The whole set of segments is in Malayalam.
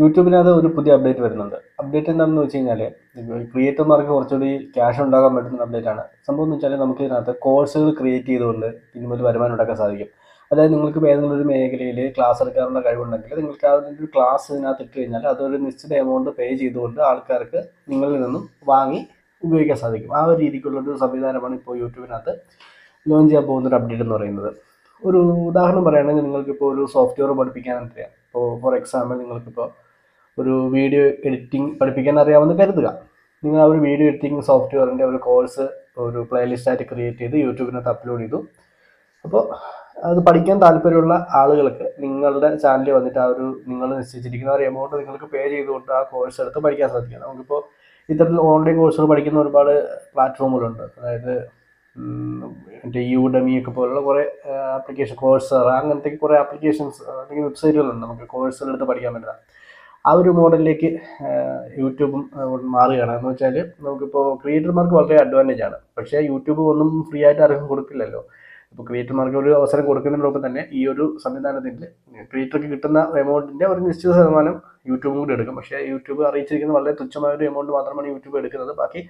യൂട്യൂബിനകത്ത് ഒരു പുതിയ അപ്ഡേറ്റ് വരുന്നുണ്ട്. അപ്ഡേറ്റ് എന്താണെന്ന് വെച്ച് കഴിഞ്ഞാൽ ക്രിയേറ്റർമാർക്ക് കുറച്ചുകൂടി ക്യാഷ് ഉണ്ടാക്കാൻ പറ്റുന്ന അപ്ഡേറ്റ് ആണ്. സംഭവം എന്ന് വെച്ചാൽ നമുക്ക് ഇതിനകത്ത് കോഴ്സുകൾ ക്രിയേറ്റ് ചെയ്തുകൊണ്ട് ഇനി വരുമാനം ഉണ്ടാക്കാൻ സാധിക്കും. അതായത് നിങ്ങൾക്ക് ഏതെങ്കിലും ഒരു മേഖലയിൽ ക്ലാസ് എടുക്കാനുള്ള കഴിവുണ്ടെങ്കിൽ നിങ്ങൾക്ക് അതിന്റെ ഒരു ക്ലാസ് ഇതിനകത്ത് ഇട്ട് കഴിഞ്ഞാൽ അതൊരു നിശ്ചിത എമൗണ്ട് പേ ചെയ്തുകൊണ്ട് ആൾക്കാർക്ക് നിങ്ങളിൽ നിന്നും വാങ്ങി ഉപയോഗിക്കാൻ സാധിക്കും. ആ ഒരു രീതിക്കുള്ള ഒരു സംവിധാനമാണ് ഇപ്പോൾ യൂട്യൂബിനകത്ത് ലോഞ്ച് ചെയ്യാൻ പോകുന്ന ഒരു അപ്ഡേറ്റ് എന്ന് പറയുന്നത്. ഒരു ഉദാഹരണം പറയുകയാണെങ്കിൽ നിങ്ങൾക്കിപ്പോൾ ഒരു സോഫ്റ്റ്വെയർ പഠിപ്പിക്കാൻ അറിയാം. ഇപ്പോൾ ഫോർ എക്സാമ്പിൾ നിങ്ങൾക്കിപ്പോൾ ഒരു വീഡിയോ എഡിറ്റിംഗ് പഠിപ്പിക്കാൻ അറിയാമെന്ന് കരുതുക. നിങ്ങൾ ആ ഒരു വീഡിയോ എഡിറ്റിംഗ് സോഫ്റ്റ്വെയറിന്റെ ഒരു കോഴ്സ് ഒരു പ്ലേലിസ്റ്റ് ആയിട്ട് ക്രിയേറ്റ് ചെയ്ത് യൂട്യൂബിനകത്ത് അപ്ലോഡ് ചെയ്തു. അപ്പോൾ അത് പഠിക്കാൻ താല്പര്യമുള്ള ആളുകൾക്ക് നിങ്ങളുടെ ചാനലിൽ വന്നിട്ട് ആ ഒരു നിങ്ങൾ നിശ്ചയിച്ചിരിക്കുന്ന ഒരു എമൗണ്ട് നിങ്ങൾക്ക് പേ ചെയ്തുകൊണ്ട് ആ കോഴ്സ് എടുത്ത് പഠിക്കാൻ സാധിക്കും നമുക്കിപ്പോൾ ഇത്തരത്തിൽ ഓൺലൈൻ കോഴ്സുകൾ പഠിക്കുന്ന ഒരുപാട് പ്ലാറ്റ്ഫോമുകളുണ്ട് അതായത് മറ്റേ യൂഡമി ഒക്കെ പോലുള്ള കുറേ ആപ്ലിക്കേഷൻ കോഴ്സ് അങ്ങനത്തെ കുറേ ആപ്ലിക്കേഷൻസ് അല്ലെങ്കിൽ വെബ്സൈറ്റുകളുണ്ട് നമുക്ക് കോഴ്സുകൾ എടുത്ത് പഠിക്കാൻ പറ്റുന്ന. ആ ഒരു മോഡലിലേക്ക് യൂട്യൂബും മാറുകയാണ്. എന്ന് വെച്ചാൽ നമുക്കിപ്പോൾ ക്രിയേറ്റർമാർക്ക് വളരെ അഡ്വാന്റേജ് ആണ്. പക്ഷേ യൂട്യൂബ് ഒന്നും ഫ്രീ ആയിട്ട് ആർക്കും കൊടുക്കില്ലല്ലോ. ഇപ്പോൾ ക്രിയേറ്റർമാർക്ക് ഒരു അവസരം കൊടുക്കുന്നതിനോടൊപ്പം തന്നെ ഈ ഒരു സംവിധാനത്തിന്റെ ക്രിയേറ്റർക്ക് കിട്ടുന്ന എമൗണ്ടിന്റെ ഒരു നിശ്ചിത ശതമാനം യൂട്യൂബും കൂടി എടുക്കും. പക്ഷേ യൂട്യൂബ് അറിയിച്ചിരിക്കുന്ന വളരെ തുച്ഛമായ ഒരു എമൗണ്ട് മാത്രമാണ് യൂട്യൂബ് എടുക്കുന്നത്. ബാക്കി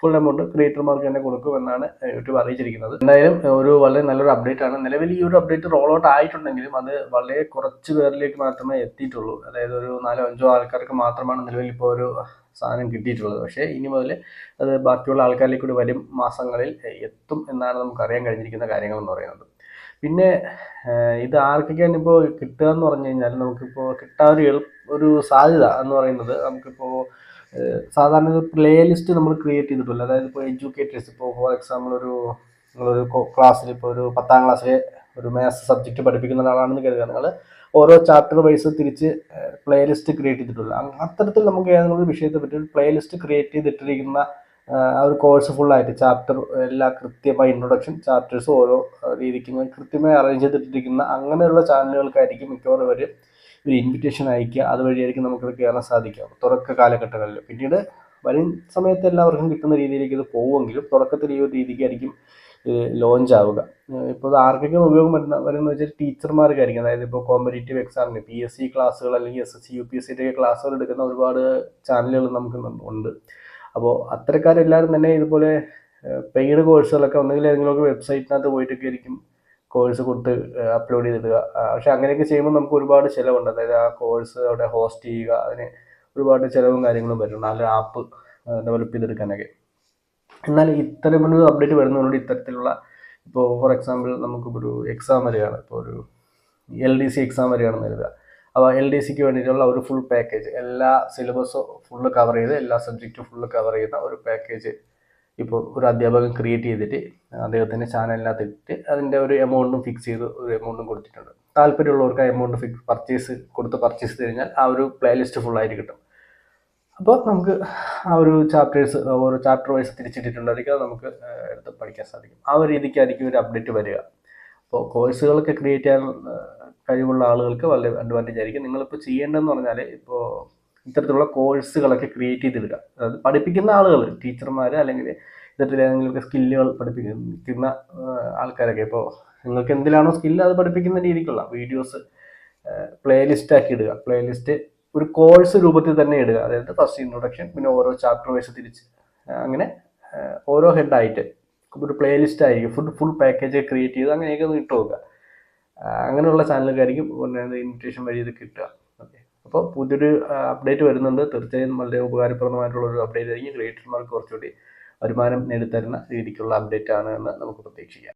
ഫുൾ എമൗണ്ട് ക്രിയേറ്റർമാർക്ക് തന്നെ കൊടുക്കും എന്നാണ് യൂട്യൂബ് അറിയിച്ചിരിക്കുന്നത്. എന്തായാലും ഒരു വളരെ നല്ലൊരു അപ്ഡേറ്റ് ആണ്. നിലവിൽ ഈ ഒരു അപ്ഡേറ്റ് റോൾ ഔട്ട് ആയിട്ടുണ്ടെങ്കിലും അത് വളരെ കുറച്ച് പേരിലേക്ക് മാത്രമേ എത്തിയിട്ടുള്ളൂ. അതായത് ഒരു നാലോ അഞ്ചോ ആൾക്കാർക്ക് മാത്രമാണ് നിലവിൽ ഇപ്പോൾ ഒരു സാധനം കിട്ടിയിട്ടുള്ളത്. പക്ഷേ ഇനി മുതൽ അത് ബാക്കിയുള്ള ആൾക്കാരിലേക്ക് കൂടി വരും മാസങ്ങളിൽ എത്തും എന്നാണ് നമുക്കറിയാൻ കഴിഞ്ഞിരിക്കുന്ന കാര്യങ്ങൾ എന്ന് പറയുന്നത്. പിന്നെ ഇത് ആർക്കൊക്കെയാണ് ഇപ്പോൾ കിട്ടുക എന്ന് പറഞ്ഞു കഴിഞ്ഞാൽ നമുക്കിപ്പോൾ കിട്ടാൻ ഒരു ഒരു സാധ്യത എന്ന് പറയുന്നത് നമുക്കിപ്പോൾ സാധാരണ പ്ലേ ലിസ്റ്റ് നമ്മൾ ക്രിയേറ്റ് ചെയ്തിട്ടില്ല അതായത് ഇപ്പോൾ എഡ്യൂക്കേറ്റേഴ്സ് ഇപ്പോൾ ഫോർ എക്സാമ്പിൾ ഒരു നിങ്ങളൊരു ക്ലാസ്സിൽ ഇപ്പോൾ ഒരു പത്താം ക്ലാസ്സിലെ ഒരു മാത്സ് സബ്ജക്റ്റ് പഠിപ്പിക്കുന്ന ഒരാളാണെന്ന് കരുതുക. നിങ്ങൾ ഓരോ ചാപ്റ്റർ വൈസ് തിരിച്ച് പ്ലേ ലിസ്റ്റ് ക്രിയേറ്റ് ചെയ്തിട്ടുള്ളൂ അത്തരത്തിൽ നമുക്ക് ഏതെങ്കിലും വിഷയത്തെ പറ്റി ഒരു പ്ലേ ലിസ്റ്റ് ക്രിയേറ്റ് ചെയ്തിട്ടിരിക്കുന്ന ആ ഒരു കോഴ്സ് ഫുള്ളായിട്ട് ചാപ്റ്റർ എല്ലാ കൃത്യമായി ഇൻട്രൊഡക്ഷൻ ചാപ്റ്റേഴ്സ് ഓരോ രീതിക്ക് കൃത്യമായി അറേഞ്ച് ചെയ്തിട്ടിരിക്കുന്ന അങ്ങനെയുള്ള ചാനലുകൾക്കായിരിക്കും മിക്കവാറും ഇവർ ഒരു ഇൻവിറ്റേഷൻ അയക്കുക അതുവഴിയായിരിക്കും നമുക്കത് കയറാൻ സാധിക്കുക. തുറക്ക കാലഘട്ടങ്ങളിൽ. പിന്നീട് വരും സമയത്ത് എല്ലാവർക്കും കിട്ടുന്ന രീതിയിലേക്ക് ഇത് പോവുമെങ്കിലും തുടക്കത്തിൽ ഈ ഒരു രീതിക്കായിരിക്കും ഇത് ലോഞ്ച് ആവുക. ഇപ്പോൾ ആർക്കൊക്കെ ഉപയോഗം വരുന്ന വരുന്ന വെച്ചാൽ ടീച്ചർമാർക്കായിരിക്കും. അതായത് ഇപ്പോൾ കോമ്പറ്റേറ്റീവ് എക്സാമിന് പി എസ് സി ക്ലാസ്സുകൾ അല്ലെങ്കിൽ S S C U P S സിയുടെ ക്ലാസ്സുകൾ എടുക്കുന്ന ഒരുപാട് ചാനലുകൾ നമുക്ക് ഉണ്ട്. അപ്പോൾ അത്തരക്കാരെല്ലാവരും തന്നെ ഇതുപോലെ പെയ്ഡ് കോഴ്സുകളൊക്കെ ഒന്നുകിൽ ഏതെങ്കിലുമൊക്കെ വെബ്സൈറ്റിനകത്ത് പോയിട്ടൊക്കെ ആയിരിക്കും കോഴ്സ് കൊടുത്ത് അപ്ലോഡ് ചെയ്തിടുക. പക്ഷെ അങ്ങനെയൊക്കെ ചെയ്യുമ്പോൾ നമുക്ക് ഒരുപാട് ചിലവുണ്ട്. അതായത് ആ കോഴ്സ് അവിടെ ഹോസ്റ്റ് ചെയ്യുക അതിന് ഒരുപാട് ചിലവും കാര്യങ്ങളും വരും നല്ല ആപ്പ് ഡെവലപ്പ് ചെയ്തെടുക്കാനൊക്കെ. എന്നാൽ ഇത്തരമൊരു അപ്ഡേറ്റ് വരുന്നതുകൊണ്ട് ഇത്തരത്തിലുള്ള ഇപ്പോൾ ഫോർ എക്സാമ്പിൾ നമുക്കിപ്പോൾ ഒരു എക്സാം വരികയാണ്. ഇപ്പോൾ ഒരു എൽ ഡി സി എക്സാം വരികയാണെന്ന് കരുതുക. അപ്പോൾ എൽ ഡി സിക്ക് വേണ്ടിയിട്ടുള്ള ഒരു ഫുൾ പാക്കേജ് എല്ലാ സിലബസും ഫുള്ള് കവർ ചെയ്ത് എല്ലാ സബ്ജക്റ്റും ഫുള്ള് കവർ ചെയ്യുന്ന ഒരു പാക്കേജ് ഇപ്പോൾ ഒരു അധ്യാപകൻ ക്രിയേറ്റ് ചെയ്തിട്ട് അദ്ദേഹത്തിന്റെ ചാനലിനകത്ത് ഇട്ട് അതിന്റെ ഒരു എമൗണ്ടും ഫിക്സ് ചെയ്ത് ഒരു എമൗണ്ടും കൊടുത്തിട്ടുണ്ട്. താല്പര്യമുള്ളവർക്ക് ആ എമൗണ്ട് ഫിക്സ് പർച്ചേസ് കൊടുത്ത് പർച്ചേസ് ചെയ്ത് കഴിഞ്ഞാൽ ആ ഒരു പ്ലേലിസ്റ്റ് ഫുള്ളായിട്ട് കിട്ടും. അപ്പോൾ നമുക്ക് ആ ഒരു ചാപ്റ്റേഴ്സ് ഓരോ ചാപ്റ്റർ വൈസ് തിരിച്ചിട്ടിട്ടുണ്ടായിരിക്കും നമുക്ക് എടുത്ത് പഠിക്കാൻ സാധിക്കും. ആ ഒരു രീതിക്കായിരിക്കും ഒരു അപ്ഡേറ്റ് വരിക. അപ്പോൾ കോഴ്സുകളൊക്കെ ക്രിയേറ്റ് ചെയ്യാൻ കഴിവുള്ള ആളുകൾക്ക് വളരെ അഡ്വാന്റേജ് ആയിരിക്കും. നിങ്ങളിപ്പോൾ ചെയ്യേണ്ടതെന്ന് പറഞ്ഞാൽ ഇപ്പോൾ ഇത്തരത്തിലുള്ള കോഴ്സുകളൊക്കെ ക്രിയേറ്റ് ചെയ്തിടുക. അതായത് പഠിപ്പിക്കുന്ന ആളുകൾ ടീച്ചർമാർ അല്ലെങ്കിൽ ഇത്തരത്തിൽ ഏതെങ്കിലുമൊക്കെ സ്കില്ലുകൾ പഠിപ്പിക്കുന്ന ആൾക്കാരൊക്കെ. ഇപ്പോൾ നിങ്ങൾക്ക് എന്തിലാണോ സ്കില്ല് അത് പഠിപ്പിക്കുന്ന രീതിക്കുള്ള വീഡിയോസ് പ്ലേലിസ്റ്റ് ആക്കി ഇടുക. പ്ലേലിസ്റ്റ് ഒരു കോഴ്സ് രൂപത്തിൽ തന്നെ ഇടുക. അതായത് ഫസ്റ്റ് ഇൻട്രൊഡക്ഷൻ പിന്നെ ഓരോ ചാപ്റ്റർ വൈസ് തിരിച്ച്. അങ്ങനെ ഓരോ ഹെഡായിട്ട് ഒരു പ്ലേലിസ്റ്റ് ആയിരിക്കും. ഫുൾ ഫുൾ പാക്കേജ് ക്രിയേറ്റ് ചെയ്ത് അങ്ങനെയൊക്കെ ഒന്ന് ഇട്ട് നോക്കുക. അങ്ങനെയുള്ള പിന്നെ ഇൻവിറ്റേഷൻ വഴി ഇത് കിട്ടുക. ഓക്കെ. അപ്പോൾ പുതിയൊരു അപ്ഡേറ്റ് വരുന്നുണ്ട്. തീർച്ചയായും വളരെ ഉപകാരപ്രദമായിട്ടുള്ള ഒരു അപ്ഡേറ്റ് ആയിരിക്കും. ക്രിയേറ്റർമാർക്ക് കുറച്ചുകൂടി വരുമാനം നേടിത്തരുന്ന രീതിക്കുള്ള അപ്ഡേറ്റ് ആണ് എന്ന് നമുക്ക് പ്രതീക്ഷിക്കാം.